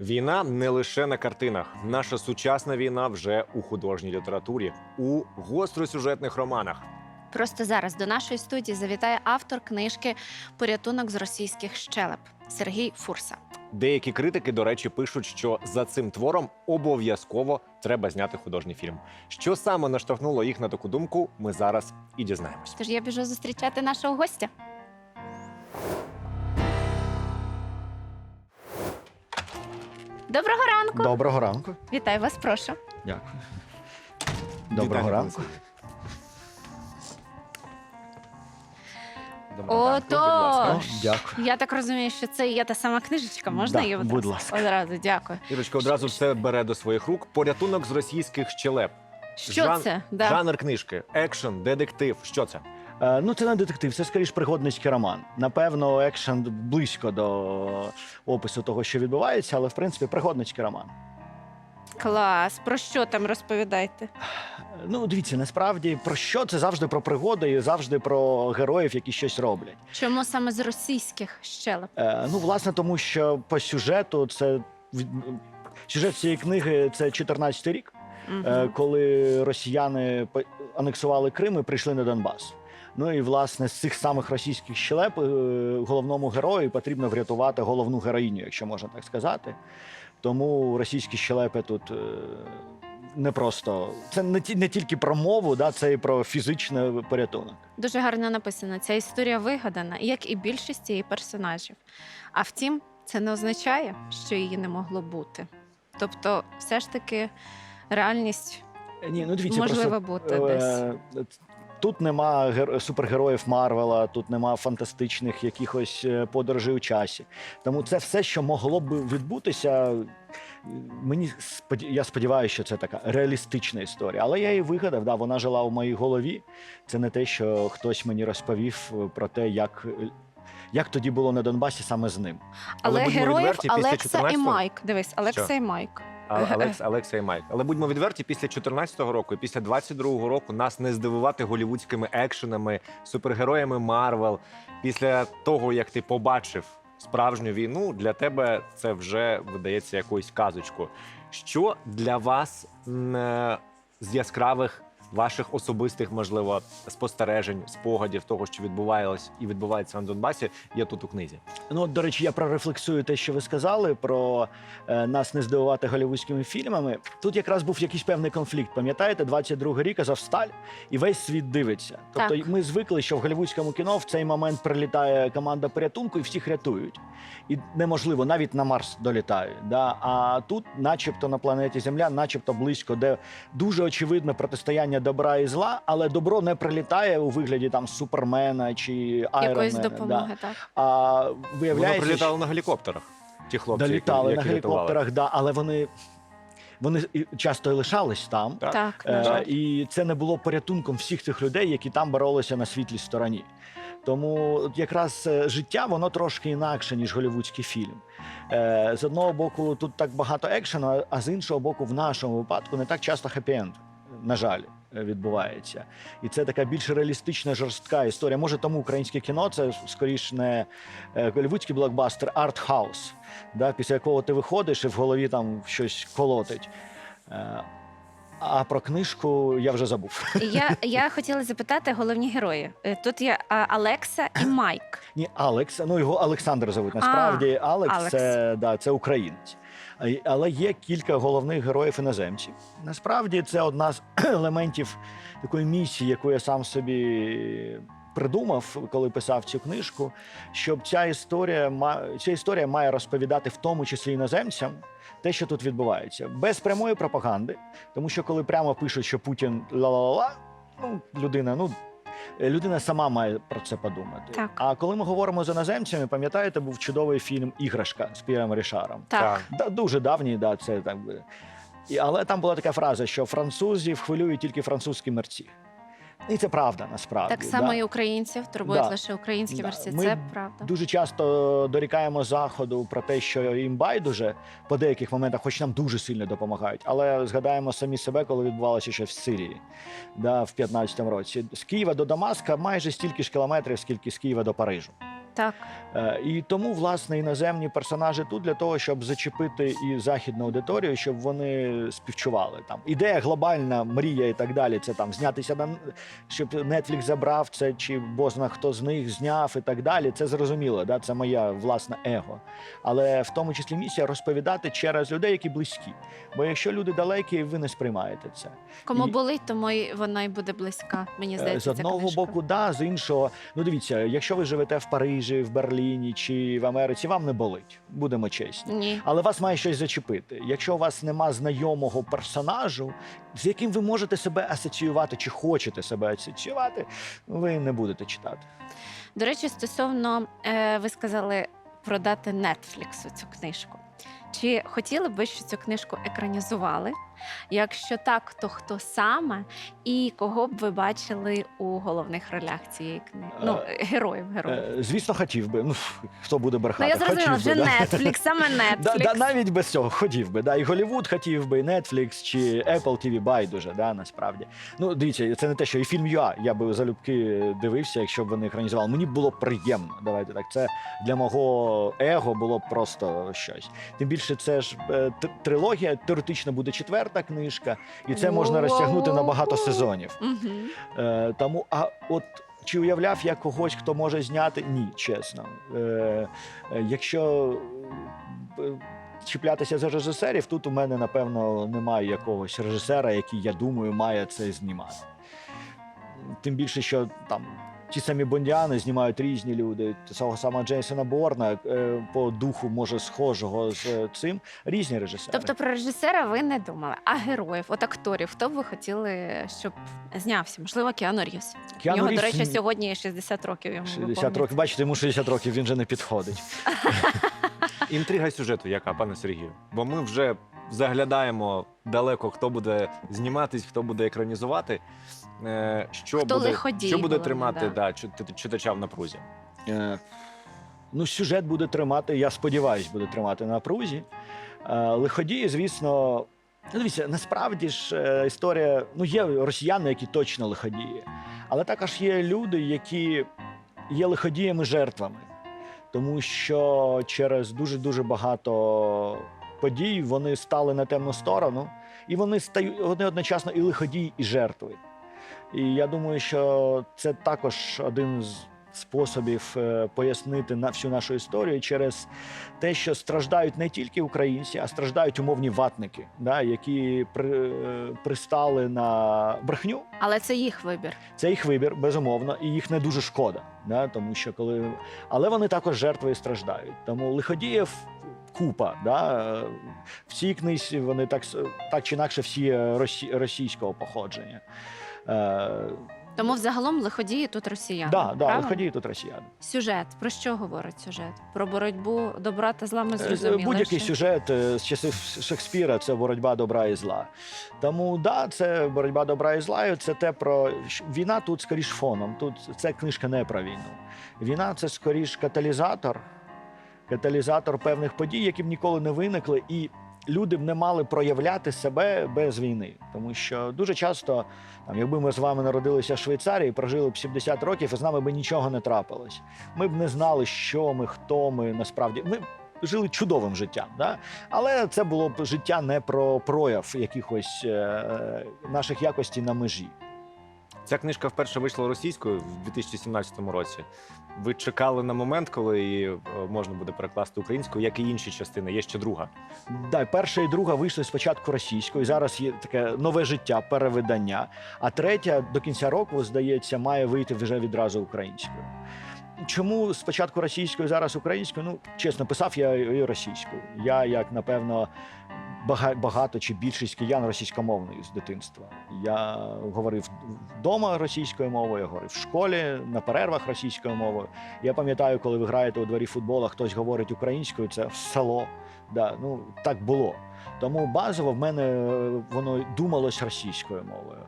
Війна не лише на картинах. Наша сучасна війна вже у художній літературі, у гостросюжетних романах. Просто зараз до нашої студії завітає автор книжки Порятунок з російських щелеп Сергій Фурса. Деякі критики, до речі, пишуть, що за цим твором обов'язково треба зняти художній фільм. Що саме наштовхнуло їх на таку думку, ми зараз і дізнаємось. Тож я біжу зустрічати нашого гостя. Доброго ранку! Доброго ранку. Вітаю вас, прошу. Дякую. Доброго Вітаю, ранку. Доброго ранку, будь ласка. Отож, дякую. я так розумію, що це є та сама книжечка. Можна Да, її будь одразу? ласка. Одразу, дякую. Ірочка одразу все бере до своїх рук. Порятунок з російських щелеп. Що Жан- це? Да. Жанр книжки, екшен, детектив. Що це? Е, ну, це не детектив, це скоріш пригодницький роман. Напевно, екшен близько до опису того, що відбувається, але в принципі пригодницький роман. Клас. Про що там розповідайте? Е, Ну, дивіться, насправді про що це завжди про пригоди і завжди про героїв, які щось роблять. Чому саме з російських щелеп? Е, ну, власне, тому що по сюжету це від- сюжет цієї книги це 14 рік. Мгм. е, коли росіяни по- анексували Крим і прийшли на Донбас. Ну і власне з цих самих російських щелеп е, головному герою потрібно врятувати головну героїню, якщо можна так сказати. Тому російські щелепи тут е, не просто це не ті- не тільки про мову, да, це і про фізичний порятунок. Дуже гарно написано. Ця історія вигадана, як і більшість її персонажів. А втім, це не означає, що її не могло бути. Тобто, все ж таки, реальність Ні, ну дивіться, можлива просто, бути десь. Тут нема гер- супергероїв Марвела, тут нема фантастичних якихось е, подорожей у часі. Тому це все, що могло б відбутися. Мені я сподіваюся, що це така реалістична історія. Але я її вигадав. Да, вона жила у моїй голові. Це не те, що хтось мені розповів е, про те, як, е, як тоді було на Донбасі саме з ним. Але, але героїв відверті, Олекса і Майк. Дивись, Олекса Що? і Майк. Алекс, Алекса і Майк. Але будьмо відверті, після 14-го року після 22-го року нас не здивувати голівудськими екшенами, супергероями Марвел. Після того, як ти побачив справжню війну, для тебе це вже видається якоюсь казочкою. Що для вас е, з яскравих ваших особистих, можливо, спостережень, спогадів того, що відбувалось і відбувається на Донбасі, є тут у книзі? Ну, от, до речі, я прорефлексую те, що ви сказали про е, нас не здивувати голівудськими фільмами. Тут якраз був якийсь певний конфлікт. Пам'ятаєте, 22 рік Азовсталь, і весь світ дивиться. Тобто, Так. ми звикли, що в голівудському кіно в цей момент прилітає команда порятунку і всіх рятують. І неможливо, навіть на Марс долітають. Да? А тут, начебто, на планеті Земля, начебто близько, де дуже очевидне протистояння добра і зла, але добро не прилітає у вигляді там Супермена чи Якоїсь Айронмена. допомоги, так. А Воно виявляється, прилітало на гелікоптерах. Ті хлопці, долітали які, на які рятували. гелікоптерах, да, але вони, вони і часто і лишались там. Так. Так, Е, жаль. і це не було порятунком всіх цих людей, які там боролися на світлій стороні. Тому от якраз е, життя воно трошки інакше, ніж голівудський фільм. Е, з одного боку, тут так багато екшену, а з іншого боку, в нашому випадку не так часто хеппі-енд, на жаль, відбувається. І це така більш реалістична, жорстка історія. Може, тому українське кіно це скоріш не е, голівудський блокбастер, а арт-хаус, да, після якого ти виходиш і в голові там щось колотить. Е, А про книжку я вже забув. Я, я хотіла запитати головні герої. Е, Тут є а, Олекса і Майк. Ні, Алекс, ну його Олександр зовуть. Насправді Алекс, Алекс. Це, да, це українець. Але є кілька головних героїв іноземців. Насправді це одна з елементів такої місії, яку я сам собі придумав, коли писав цю книжку. Щоб ця історія ця історія має розповідати в тому числі іноземцям те, що тут відбувається, без прямої пропаганди. Тому що коли прямо пишуть, що Путін ла-ла-ла, ну людина, ну. Людина сама має про це подумати. Так. А коли ми говоримо з іноземцями, пам'ятаєте, був чудовий фільм Іграшка з Піром Рішаром. Так. Да, дуже давній, да, це так би. І, але там була така фраза, що французів хвилюють тільки французькі мерці. І це правда насправді. Так само да. і українців турбують Да. лише українські Да. версії. Ми Це правда. Дуже часто дорікаємо заходу про те, що їм байдуже по деяких моментах, хоч нам дуже сильно допомагають. Але згадаємо самі себе, коли відбувалося ще в Сирії, да, в 15-му році. З Києва до Дамаска майже стільки ж кілометрів, скільки з Києва до Парижу. Так. Е, І тому, власне, іноземні персонажі тут для того, щоб зачепити і західну аудиторію, щоб вони співчували. Там ідея глобальна, мрія і так далі. Це там знятися на щоб Netflix забрав це, чи бозна хто з них зняв і так далі. Це зрозуміло, да? це моя власна его. Але в тому числі місія розповідати через людей, які близькі. Бо якщо люди далекі, ви не сприймаєте це. Кому І- болить, тому й вона й буде близька. Мені Е, здається, З одного боку, да, з іншого. Ну дивіться, якщо ви живете в Парижі, в Берліні чи в Америці, вам не болить, будемо чесні. Ні. Але вас має щось зачепити. Якщо у вас нема знайомого персонажу, з яким ви можете себе асоціювати чи хочете себе асоціювати, ви не будете читати. До речі, стосовно е, ви сказали продати Нетфліксу цю книжку. Чи хотіли б ви, що цю книжку екранізували? Якщо так, то хто саме і кого б ви бачили у головних ролях цієї книги? Ну, Е, героїв, героїв. Е, звісно, хотів би. Ну хто буде ну брехати? я зрозуміла, вже. Нетфлікс, саме Да, да, навіть без цього хотів би. Да. І Голівуд хотів би, і Netflix, чи Apple TV байдуже, да, насправді. Ну, дивіться, це не те, що і фільм ЮА я би залюбки дивився, якщо б вони екранізували. Мені було приємно. Давайте так. Це для мого его було просто щось. Тим більше, це ж е, трилогія, теоретично буде четверта книжка, і це можна розтягнути на багато сезонів. Е, тому, а от чи уявляв я когось, хто може зняти? Ні, чесно. Е, е, якщо е, чіплятися за режисерів, тут у мене, напевно, немає якогось режисера, який, я думаю, має це знімати. Тим більше, що там. Ті самі бондіани знімають різні люди. Того самого Джейсона Борна е, по духу, може, схожого з е, цим. Різні режисери. Тобто про режисера ви не думали, а героїв, от акторів, хто б ви хотіли, щоб знявся? Можливо, Кіану Рівз. У Кіану нього, до речі, сьогодні 60 років йому 60 років. Бачите, йому 60 років, він вже не підходить. Інтрига сюжету, яка, пане Сергію? Бо ми вже заглядаємо далеко, хто буде зніматись, хто буде екранізувати. Е, Що Хто буде, лиходій, що буде головне, тримати да. да, чит- читача в напрузі? Е, Ну, сюжет буде тримати, я сподіваюся, буде тримати на напрузі. Е, Лиходії, звісно, ну, дивіться, насправді ж е, історія. Ну, є росіяни, які точно лиходії, але також є люди, які є лиходіями жертвами, тому що через дуже дуже багато подій вони стали на темну сторону, і вони стають вони одночасно і лиходії, і жертви. І я думаю, що це також один з способів е, пояснити на всю нашу історію через те, що страждають не тільки українці, а страждають умовні ватники, да, які при, е, пристали на брехню. Але це їх вибір. Це їх вибір, безумовно, і їх не дуже шкода. Да, тому що коли... Але вони також жертви і страждають. Тому лиходіїв купа. Да? е, В цій книзі вони так, так чи інакше всі е, росі... російського походження. Е, Тому взагалом лиходії тут росіяни. да, да, лиходії тут росіяни. Сюжет. Про що говорить сюжет? Про боротьбу добра та зла ми зрозуміли. Будь-який сюжет з часів Шекспіра це боротьба добра і зла. Тому да, це боротьба добра і зла. і Це те про війна тут скоріш фоном. Тут це книжка не про війну. Війна це скоріш каталізатор, каталізатор певних подій, які б ніколи не виникли, і люди б не мали проявляти себе без війни. Тому що дуже часто, там, якби ми з вами народилися в Швейцарії, прожили б 70 років, і з нами би нічого не трапилось. Ми б не знали, що ми, хто ми насправді. Ми жили чудовим життям, да? але це було б життя не про прояв якихось е, наших якостей на межі. Ця книжка вперше вийшла російською в 2017 році. Ви чекали на момент, коли її е, можна буде перекласти українською, як і інші частини. Є ще друга. Да, перша і друга вийшли спочатку російською. Зараз є таке нове життя, перевидання. А третя до кінця року, здається, має вийти вже відразу українською. Чому спочатку російською, зараз українською? Ну, чесно, писав я і російською. Я, як напевно, багато чи більшість киян російськомовної з дитинства. Я говорив вдома російською мовою, я говорив в школі, на перервах російською мовою. Я пам'ятаю, коли ви граєте у дворі футбола, хтось говорить українською, це в село. Да, ну так було. Тому базово в мене е, воно думалось російською мовою.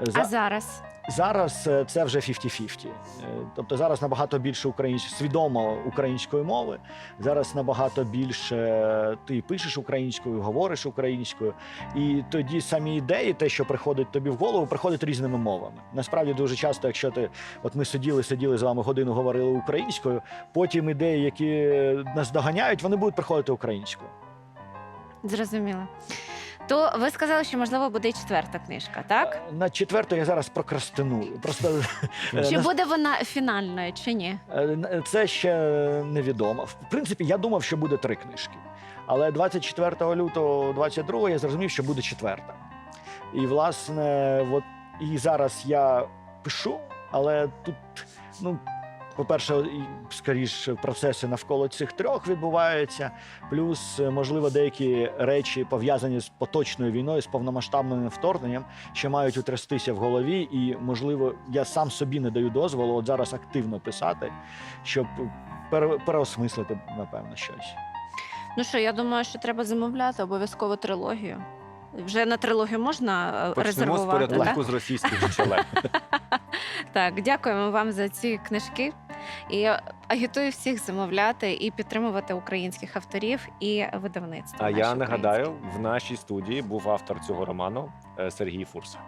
За- А зараз Зараз е, це вже 50-50. Е, Тобто зараз набагато більше українсь... свідомо української мови. Зараз набагато більше е, ти пишеш українською, говориш українською, і тоді самі ідеї, те, що приходить тобі в голову, приходить різними мовами. Насправді дуже часто, якщо ти, от ми сиділи, сиділи з вами годину, говорили українською, потім ідеї, які нас доганяють, вони будуть приходити українською. Зрозуміло. То ви сказали, що можливо буде і четверта книжка, так? Е, На четверту я зараз прокрастиную. Просто е, Чи буде вона фінальною, чи ні? Е, Це ще невідомо. В принципі, я думав, що буде три книжки. Але 24 лютого 22 я зрозумів, що буде четверта. І, власне, от і зараз я пишу, але тут, ну, по-перше, і, скоріш процеси навколо цих трьох відбуваються. Плюс, е, можливо, деякі речі пов'язані з поточною війною, з повномасштабним вторгненням, що мають утрястися в голові, і можливо, я сам собі не даю дозволу от зараз активно писати, щоб пере- переосмислити, напевно, щось. Ну що, я думаю, що треба замовляти обов'язково трилогію. Вже на трилогію можна е, Почнемо з порятунку з російських джерел. так, дякуємо вам за ці книжки. І агітую всіх замовляти і підтримувати українських авторів і видавництва. А я нагадаю, в нашій студії був автор цього роману е, Сергій Фурса.